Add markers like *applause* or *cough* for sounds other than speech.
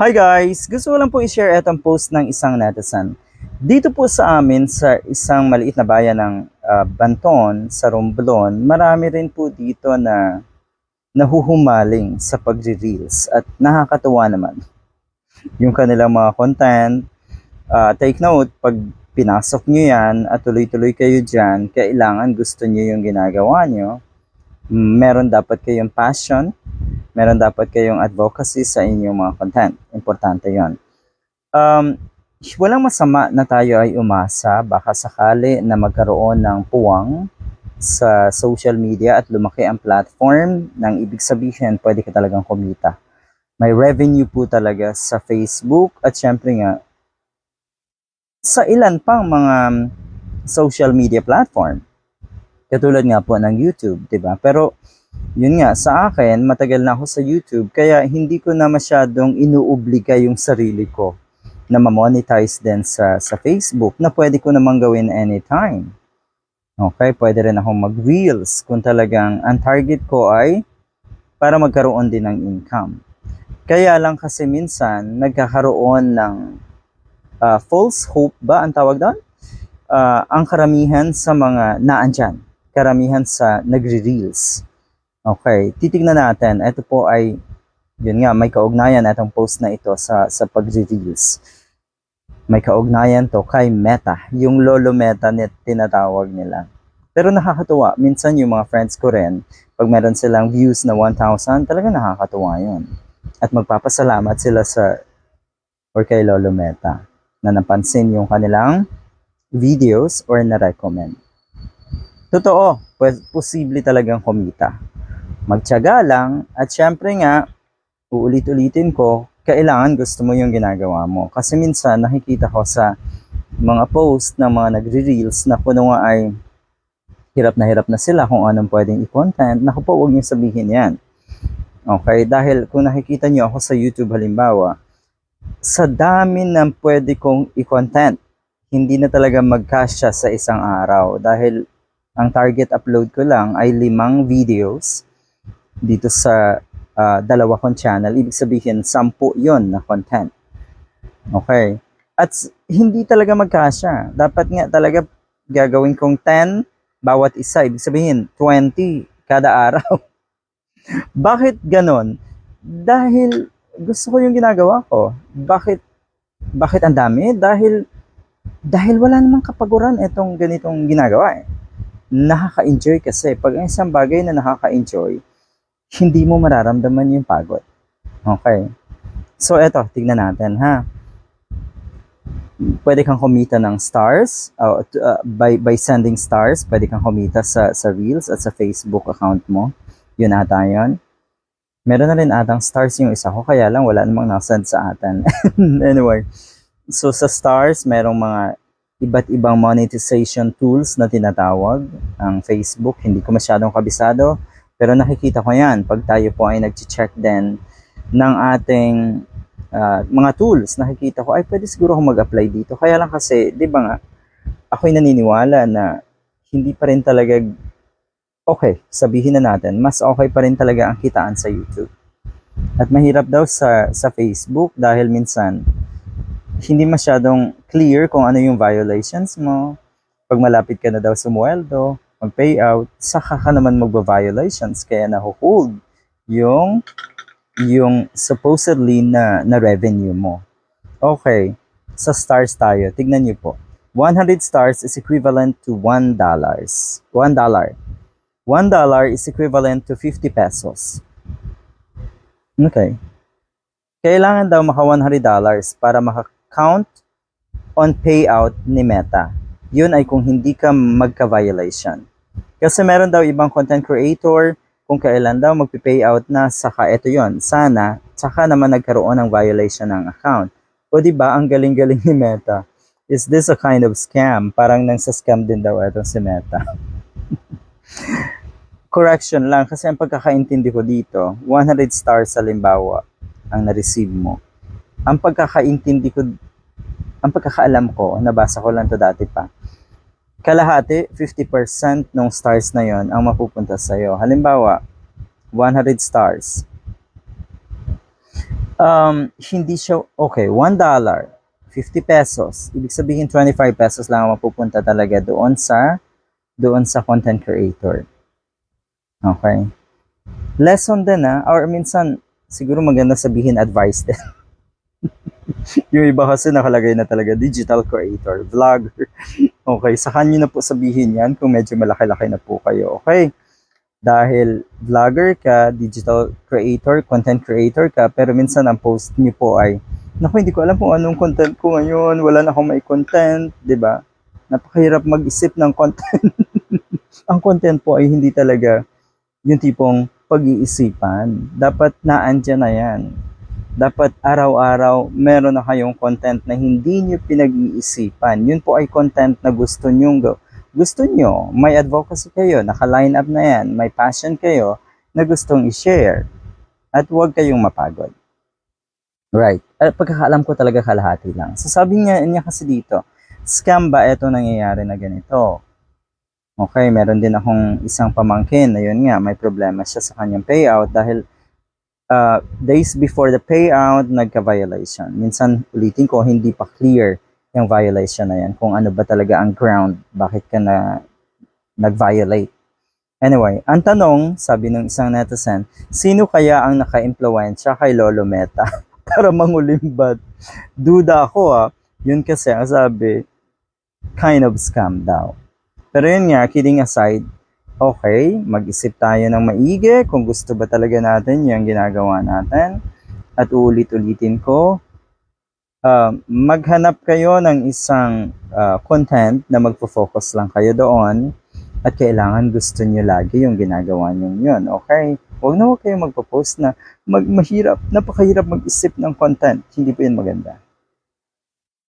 Hi guys! Gusto ko lang po i-share itong post ng isang netizen. Dito po sa amin sa isang maliit na bayan ng ah, Banton sa Romblon, marami rin po dito na nahuhumaling sa pagre-reels at nakakatuwa naman. Yung kanilang mga content, ah, take note, pag pinasok nyo yan at tuloy-tuloy kayo dyan, kailangan gusto nyo yung ginagawa nyo. Meron dapat kayong passion, meron dapat kayong advocacy sa inyong mga content. Importante yon. Um, walang masama na tayo ay umasa, baka sakali na magkaroon ng puwang sa social media at lumaki ang platform, nang ibig sabihin, pwede ka talagang kumita. May revenue po talaga sa Facebook at syempre nga, sa ilan pang mga social media platform. Katulad nga po ng YouTube, 'di ba? Pero yun nga, sa akin, matagal na ako sa YouTube, kaya hindi ko na masyadong inuobliga yung sarili ko na ma-monetize din sa, sa Facebook na pwede ko namang gawin anytime. Okay, pwede rin akong mag-reels kung talagang ang target ko ay para magkaroon din ng income. Kaya lang kasi minsan nagkakaroon ng ah, false hope ba ang tawag doon? Ah, ang karamihan sa mga naandyan, karamihan sa nagre-reels. Okay, titignan natin. Ito po ay, yun nga, may kaugnayan itong post na ito sa, sa pagre-reels. May kaugnayan to kay Meta, yung lolo Meta net tinatawag nila. Pero nakakatuwa, minsan yung mga friends ko rin, pag meron silang views na 1,000, talaga nakakatuwa yun. At magpapasalamat sila sa, or kay lolo Meta, na napansin yung kanilang videos or na-recommend. Totoo, posible talagang kumita magtiyaga lang at syempre nga uulit-ulitin ko kailangan gusto mo yung ginagawa mo. Kasi minsan nakikita ko sa mga post ng mga nagre-reels na kuno nga ay hirap na hirap na sila kung anong pwedeng i-content naku po huwag niyo sabihin yan. Okay dahil kung nakikita niyo ako sa YouTube halimbawa sa dami ng pwede kong i-content hindi na talaga magkasya sa isang araw. Dahil ang target upload ko lang ay limang videos dito sa ah, dalawa kong channel. Ibig sabihin, sampu yon na content. Okay? At hindi talaga magkasya. Dapat nga talaga gagawin kong 10 bawat isa. Ibig sabihin, 20 kada *laughs* araw. Bakit ganon? Dahil gusto ko yung ginagawa ko. Bakit bakit ang dami? Dahil dahil wala namang kapaguran itong ganitong ginagawa eh. Nakaka-enjoy kasi. Pag ang isang bagay na nakaka-enjoy, hindi mo mararamdaman yung pagod. Okay. So, eto, tignan natin, ha? Pwede kang kumita ng stars, uh, uh, by, by sending stars, pwede kang kumita sa, sa Reels at sa Facebook account mo. Yun ata yun. Meron na rin atang stars yung isa ko, kaya lang wala namang nasend sa atin. *laughs* anyway, so sa stars, merong mga iba't ibang monetization tools na tinatawag ang Facebook. Hindi ko masyadong kabisado. Pero nakikita ko yan pag tayo po ay nag-check din ng ating ah, mga tools. Nakikita ko, ay pwede siguro ako mag-apply dito. Kaya lang kasi, di ba nga, ako'y naniniwala na hindi pa rin talaga, okay, sabihin na natin, mas okay pa rin talaga ang kitaan sa YouTube. At mahirap daw sa, sa Facebook dahil minsan, hindi masyadong clear kung ano yung violations mo. Pag malapit ka na daw sumuweldo, mag-payout, saka ka naman magba-violations kaya nahuhold yung yung supposedly na, na revenue mo. Okay, sa stars tayo. Tignan niyo po. 100 stars is equivalent to $1. $1. $1 is equivalent to 50 pesos. Okay. Kailangan daw maka $100 para maka-count on payout ni Meta. Yun ay kung hindi ka magka-violation. Kasi meron daw ibang content creator, kung kailan daw magpi-payout na, saka ito yon Sana, saka naman nagkaroon ng violation ng account. O di ba ang galing-galing ni Meta? Is this a kind of scam? Parang nang sa scam din daw itong si Meta. *laughs* Correction lang, kasi ang pagkakaintindi ko dito, 100 stars sa limbawa ang na-receive mo. Ang pagkakaintindi ko, ang pagkakaalam ko, nabasa ko lang to dati pa, kalahati, 50% ng stars na yon ang mapupunta sa'yo. Halimbawa, 100 stars. um, hindi siya, okay, $1, 50 pesos. Ibig sabihin 25 pesos lang ang mapupunta talaga doon sa doon sa content creator. Okay. Lesson din ah, or minsan siguro maganda sabihin advice din. *laughs* *laughs* yung iba kasi nakalagay na talaga digital creator, vlogger. *laughs* Okay, sa kanyo na po sabihin yan kung medyo malaki-laki na po kayo. Okay? Dahil vlogger ka, digital creator, content creator ka, pero minsan ang post niyo po ay, naku, hindi ko alam kung anong content ko ngayon, wala na akong may content, di ba? Napakahirap mag-isip ng content. *laughs* ang content po ay hindi talaga yung tipong pag-iisipan. Dapat naandyan na yan. Dapat araw-araw meron na kayong content na hindi nyo pinag-iisipan. Yun po ay content na gusto nyo gusto nyo, may advocacy kayo, naka-line up na yan, may passion kayo na gustong i-share. At huwag kayong mapagod. Right. At pagkakaalam ko talaga kalahati lang. So niya, niya kasi dito, scam ba ito nangyayari na ganito? Okay, meron din akong isang pamangkin na yun nga, may problema siya sa kanyang payout dahil uh, days before the payout, nagka-violation. Minsan, ulitin ko, hindi pa clear yung violation na yan, kung ano ba talaga ang ground, bakit ka na nag-violate. Anyway, ang tanong, sabi ng isang netizen, sino kaya ang naka-impluensya kay Lolo Meta *laughs* para mangulimbat? Duda ako ah, yun kasi ang sabi, kind of scam daw. Pero yun nga, kidding aside, okay, mag-isip tayo ng maigi kung gusto ba talaga natin yung ginagawa natin. At uulit-ulitin ko, uh, maghanap kayo ng isang uh, content na magpo-focus lang kayo doon at kailangan gusto nyo lagi yung ginagawa nyo yun, okay? Huwag na huwag kayong magpo-post na mag mahirap, napakahirap mag-isip ng content. Hindi po yun maganda.